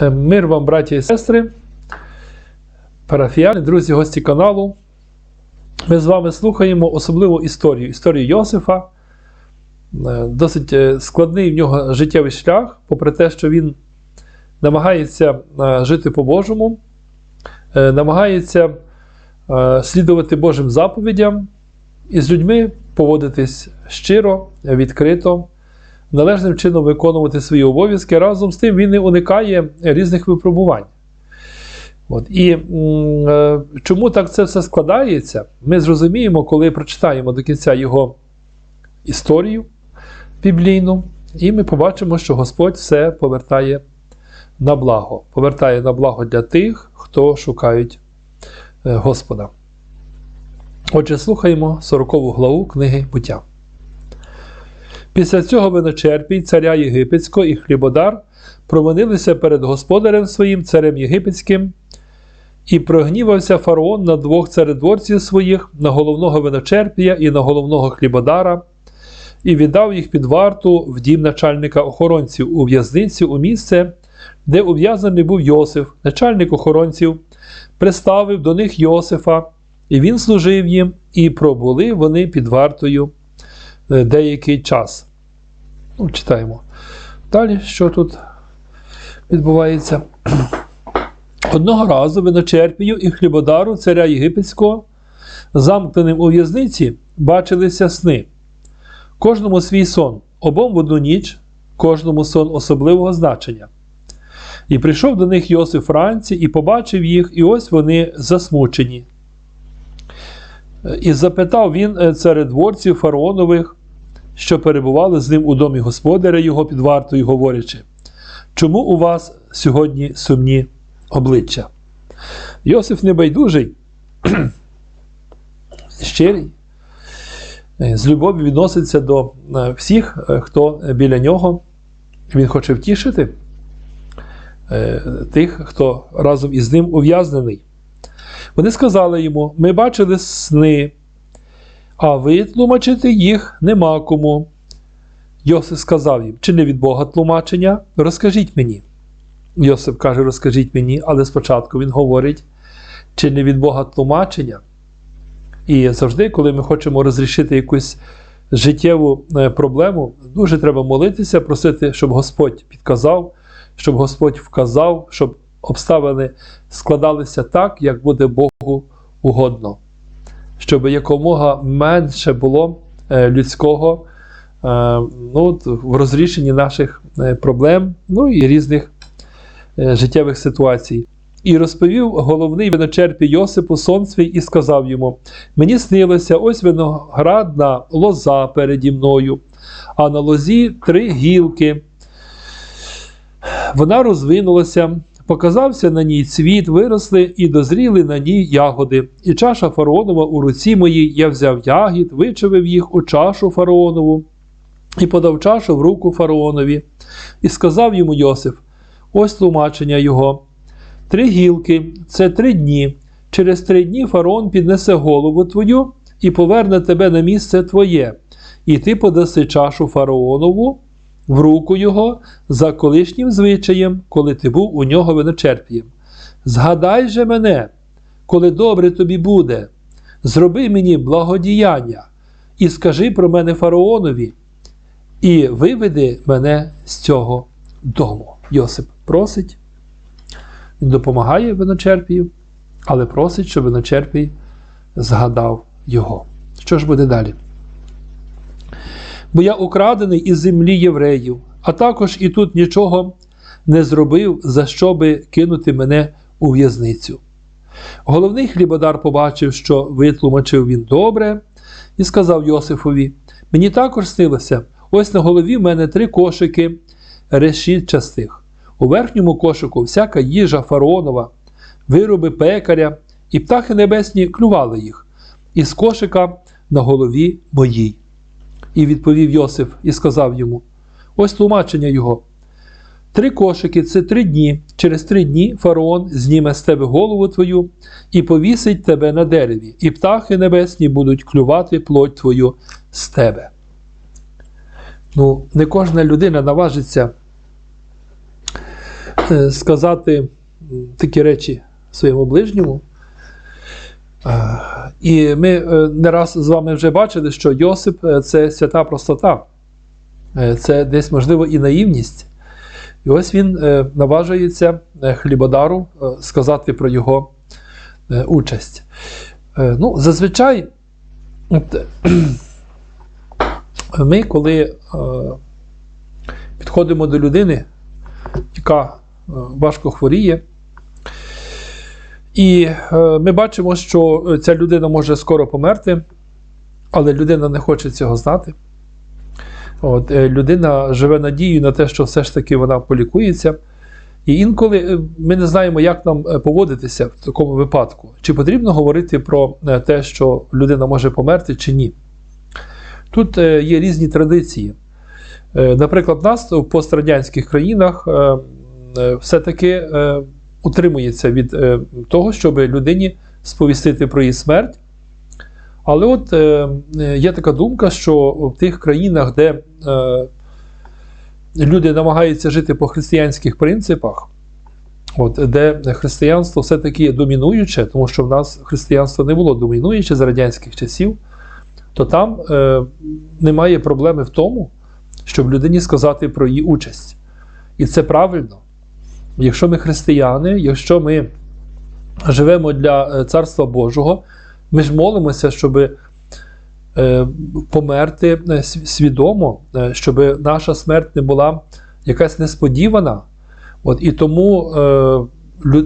Е, Мир вам, браті і сестри, парафіяни, друзі, гості каналу. Ми з вами слухаємо особливу історію, історію Йосифа. Е, Досить е, складний в нього життєвий шлях, попри те, що він намагається жити по-божому, намагається слідувати Божим заповідям і з людьми поводитись щиро, відкрито, належним чином виконувати свої обов'язки. Разом з тим він не уникає різних випробувань. От. І е, чому так це все складається, ми зрозуміємо, коли прочитаємо до кінця його історію біблійну, і ми побачимо, що Господь все повертає на благо. Повертає на благо для тих, хто шукають е, Господа. Отже, слухаємо 40 главу книги буття. Після цього виночерпій, царя Єгипетського і хлібодар провинилися перед господарем своїм, царем Єгипетським, і прогнівався фараон на двох царедворців своїх, на головного виночерпія і на головного хлібодара, і віддав їх під варту в дім начальника охоронців у в'язницю у місце, де ув'язаний був Йосиф, начальник охоронців, приставив до них Йосифа, і він служив їм, і пробули вони під вартою деякий час. Ну, читаємо. Далі, що тут відбувається? Одного разу виночерпію і хлібодару царя Єгипетського, замкненим у в'язниці, бачилися сни. Кожному свій сон, обом в одну ніч, кожному сон особливого значення. І прийшов до них Йосиф вранці і побачив їх, і ось вони засмучені. І запитав він е, царедворців фараонових, що перебували з ним у домі господаря його під вартою, говорячи, чому у вас сьогодні сумні обличчя? Йосиф небайдужий, щирий, е, з любов'ю відноситься до е, всіх, е, хто біля нього. Він хоче втішити е, тих, хто разом із ним ув'язнений. Вони сказали йому: ми бачили сни, а ви тлумачити їх нема кому. Йосип сказав їм: чи не від Бога тлумачення? Розкажіть мені. Йосип каже, розкажіть мені, але спочатку він говорить, чи не від Бога тлумачення. І завжди, коли ми хочемо розрішити якусь життєву е, проблему, дуже треба молитися, просити, щоб Господь підказав, щоб Господь вказав, щоб обставини складалися так, як буде Богу угодно, щоб якомога менше було е, людського е, ну, в розрішенні наших е, проблем, ну і різних життєвих ситуацій. І розповів головний виночерпі Йосипу сон свій і сказав йому: Мені снилося ось виноградна лоза переді мною, а на лозі три гілки. Вона розвинулася, показався на ній цвіт, виросли і дозріли на ній ягоди. І чаша фараонова у руці моїй я взяв ягід, вичавив їх у чашу фараонову і подав чашу в руку фараонові. І сказав йому Йосиф: ось тлумачення його. Три гілки це три дні. Через три дні фараон піднесе голову твою і поверне тебе на місце твоє, і ти подаси чашу фараонову в руку його за колишнім звичаєм, коли ти був у нього виночерпієм. Згадай же мене, коли добре тобі буде, зроби мені благодіяння і скажи про мене фараонові, і виведи мене з цього дому. Йосип просить. Допомагає виночерпію, але просить, щоб виночерпій згадав його. Що ж буде далі? Бо я украдений із землі євреїв, а також і тут нічого не зробив, за що би кинути мене у в'язницю. Головний хлібодар побачив, що витлумачив він добре, і сказав Йосифові: Мені також снилося, ось на голові в мене три кошики решітчастих. У верхньому кошику всяка їжа фараонова, вироби пекаря, і птахи небесні клювали їх, із кошика на голові моїй. І відповів Йосиф і сказав йому: ось тлумачення його. Три кошики це три дні. Через три дні фараон зніме з тебе голову твою і повісить тебе на дереві, і птахи небесні будуть клювати плоть твою з тебе. Ну, не кожна людина наважиться е, сказати такі речі своєму ближньому. Е, І ми е, не раз з вами вже бачили, що Йосип е, це свята простота, це десь, можливо, і наївність. І ось він наважується хлібодару сказати про його участь. Ну, зазвичай, ми, коли підходимо до людини, яка важко хворіє, і е, ми бачимо, що ця людина може скоро померти, але людина не хоче цього знати. От, е, людина живе надією на те, що все ж таки вона полікується. І інколи е, ми не знаємо, як нам поводитися в такому випадку. Чи потрібно говорити про те, що людина може померти, чи ні. Тут є різні традиції. Наприклад, в нас в пострадянських країнах все-таки утримується від е, того, щоб людині сповістити про її смерть. Але от е, є така думка, що в тих країнах, де е, люди намагаються жити по християнських принципах, от, де християнство все-таки є домінуюче, тому що в нас християнство не було домінуюче з радянських часів, то там е, немає проблеми в тому, щоб людині сказати про її участь. І це правильно. Якщо ми християни, якщо ми живемо для е, Царства Божого, ми ж молимося, щоб е, померти е, свідомо, щоб наша смерть не була якась несподівана. От, і тому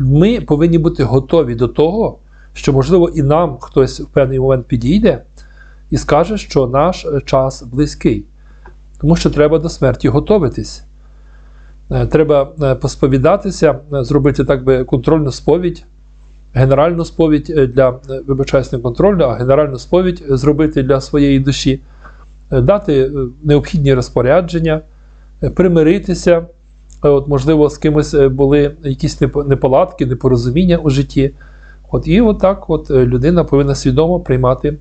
ми повинні бути готові до того, що, можливо, і нам хтось в певний момент підійде і скаже, що наш час близький. Тому що треба до смерті готуватись. Е, Треба е, посповідатися, е, зробити так би контрольну сповідь, генеральну сповідь для вибачаюсь, не контрольну, а генеральну сповідь зробити для своєї душі, дати необхідні розпорядження, примиритися. От, можливо, з кимось були якісь неполадки, непорозуміння у житті. От, і отак от людина повинна свідомо приймати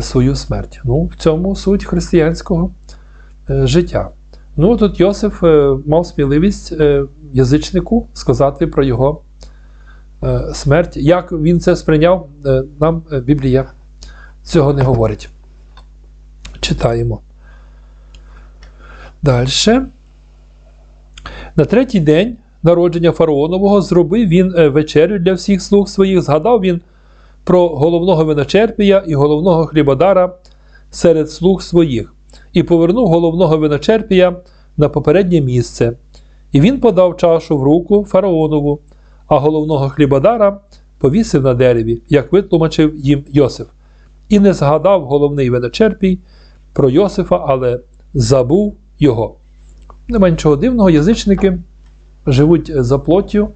свою смерть. Ну, в цьому суть християнського життя. Ну, тут Йосиф е, мав сміливість е, язичнику сказати про його е, смерть. Як він це сприйняв, нам Біблія цього не говорить. Читаємо. Далі. На третій день народження фараонового зробив він вечерю для всіх слуг своїх. Згадав він про головного виночерпія і головного хлібодара серед слуг своїх, і повернув головного виночерпія на попереднє місце. І він подав чашу в руку фараонову, а головного хлібодара повісив на дереві, як витлумачив їм Йосиф. І не згадав головний виночерпій про Йосифа, але забув його. Нема нічого дивного, язичники живуть за плоттю.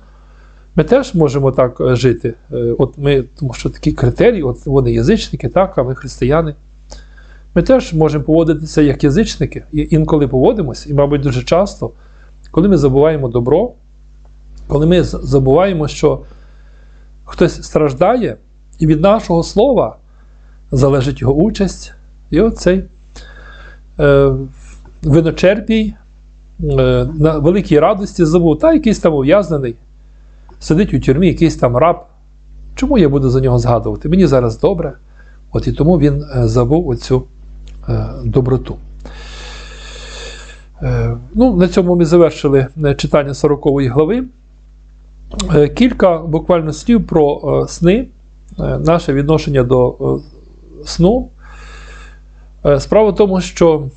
Ми теж можемо так е, жити. Е, От ми, тому що такі критерії, от вони язичники, так, а ми християни. Ми теж можемо поводитися як язичники, і інколи поводимось, і, мабуть, дуже часто, коли ми забуваємо добро, коли ми забуваємо, що хтось страждає, і від нашого слова залежить його участь, і оцей е, виночерпій е, на великій радості забув, та якийсь там ув'язнений, сидить у тюрмі, якийсь там раб. Чому я буду за нього згадувати? Мені зараз добре. От і тому він е, забув оцю доброту. Е, ну, на цьому ми завершили е, читання 40 глави. Е, Кілька буквально слів про е, сни, е, наше відношення до е, сну. Е, Справа в тому, що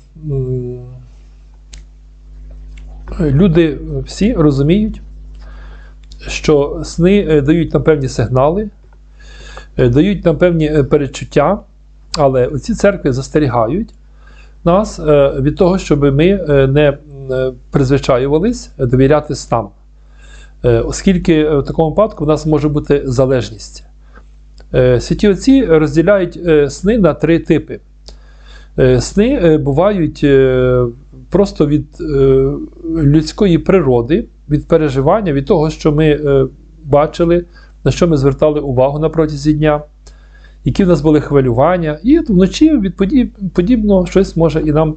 люди всі розуміють, що сни е, дають нам певні сигнали, е, дають нам певні е, перечуття, але ці церкви застерігають нас е, від того, щоб ми е, не е, призвичаювались довіряти снам. Оскільки в такому випадку в нас може бути залежність. Святі отці розділяють сни на три типи. Сни бувають просто від людської природи, від переживання, від того, що ми бачили, на що ми звертали увагу на протязі дня, які в нас були хвилювання, і вночі подібно щось може і нам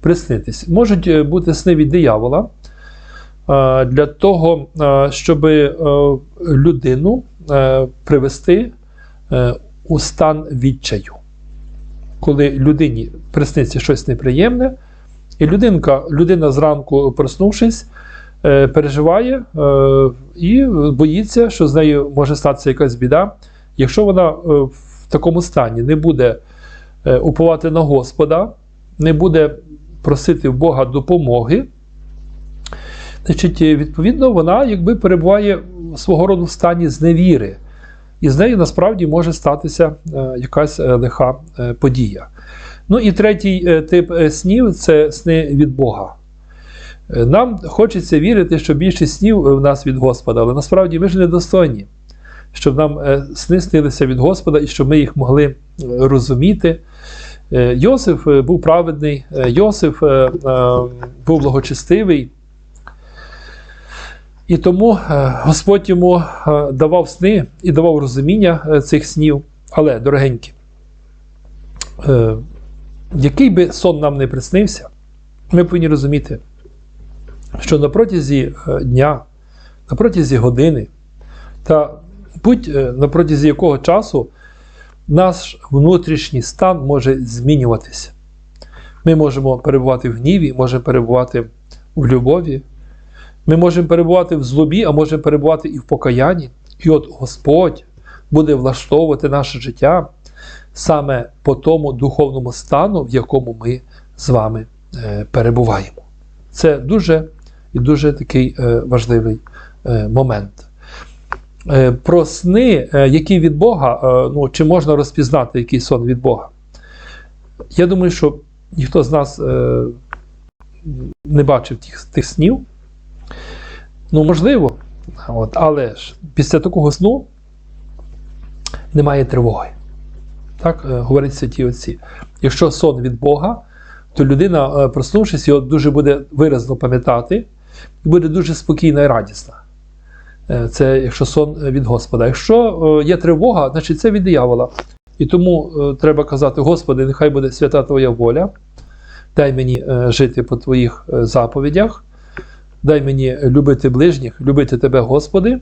приснитись. Можуть е, бути сни від диявола, е, для того, е, щоб людину привести у стан відчаю. Коли людині присниться щось неприємне, і людинка, людина зранку, проснувшись, переживає і боїться, що з нею може статися якась біда. Якщо вона такому стані не буде е, уповати на Господа, не буде просити в Бога допомоги, значить, е, відповідно, вона якби перебуває свого роду в стані зневіри. І з нею насправді може статися е, якась лиха подія. Ну і третій тип снів це сни від Бога. Нам хочеться вірити, що більшість снів в нас від Господа, але насправді ми ж недостойні, щоб нам е, сни снилися від Господа і щоб ми їх могли е, розуміти. Е, Йосиф е, був праведний, е, Йосиф е, е, був благочестивий. І тому е, Господь йому е, давав сни і давав розуміння е, цих снів. Але, дорогенькі, е, який би сон нам не приснився, ми повинні розуміти, що на протязі е, дня, на протязі години та будь е, протязі якого часу наш внутрішній стан може змінюватися. Ми можемо перебувати в гніві, можемо перебувати в любові, ми можемо перебувати в злобі, а можемо перебувати і в покаянні. І от Господь буде влаштовувати наше життя саме по тому духовному стану, в якому ми з вами е, перебуваємо. Це дуже і дуже такий е, важливий момент. Е, Про сни, е, які від Бога, е, ну, чи можна розпізнати який сон від Бога? Я думаю, що ніхто з нас не бачив тих, тих снів. Ну, можливо, от, але ж після такого сну немає тривоги. Так говорять святі отці. Якщо сон від Бога, то людина, проснувшись, його дуже буде виразно пам'ятати і буде дуже спокійна і радісна. Е, Це якщо сон е, від Господа. Якщо е, є тривога, значить це від диявола. І тому треба казати: Господи, нехай буде свята Твоя воля, дай мені жити по Твоїх заповідях, дай мені любити ближніх, любити Тебе, Господи,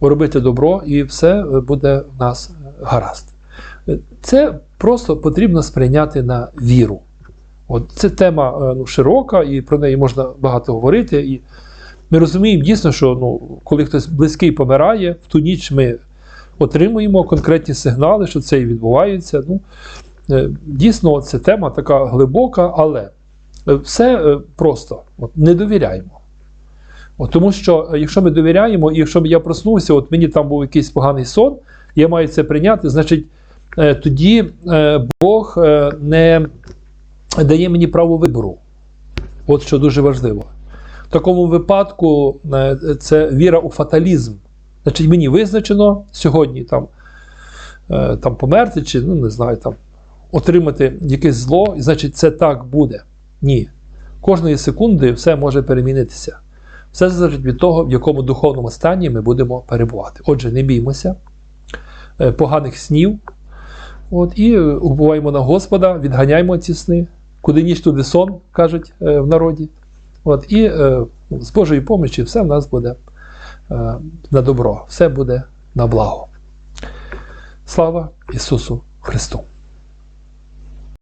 робити добро, і все буде в нас гаразд. Це просто потрібно сприйняти на віру. От Це тема ну, широка, і про неї можна багато говорити. І ми розуміємо дійсно, що ну, коли хтось близький помирає, в ту ніч ми отримуємо конкретні сигнали, що це і відбувається. Ну, е, дійсно, це тема така глибока, але е, все е, просто от, не довіряємо. От, тому що якщо ми довіряємо, і якщо я проснувся, от мені там був якийсь поганий сон, я маю це прийняти, значить, тоді Бог не дає мені право вибору. От що дуже важливо. В такому випадку е, це віра у фаталізм. Значить, мені визначено сьогодні там, е, там померти, чи ну, не знаю, там, отримати якесь зло, і значить, це так буде. Ні. Кожної секунди все може перемінитися. Все залежить від того, в якому духовному стані ми будемо перебувати. Отже, не біймося е, поганих снів. От, І уповаємо на Господа, відганяємо ці сни, куди ніч туди сон, кажуть в народі. От, І е, з Божої помочі все в нас буде е, на добро, все буде на благо. Слава Ісусу Христу!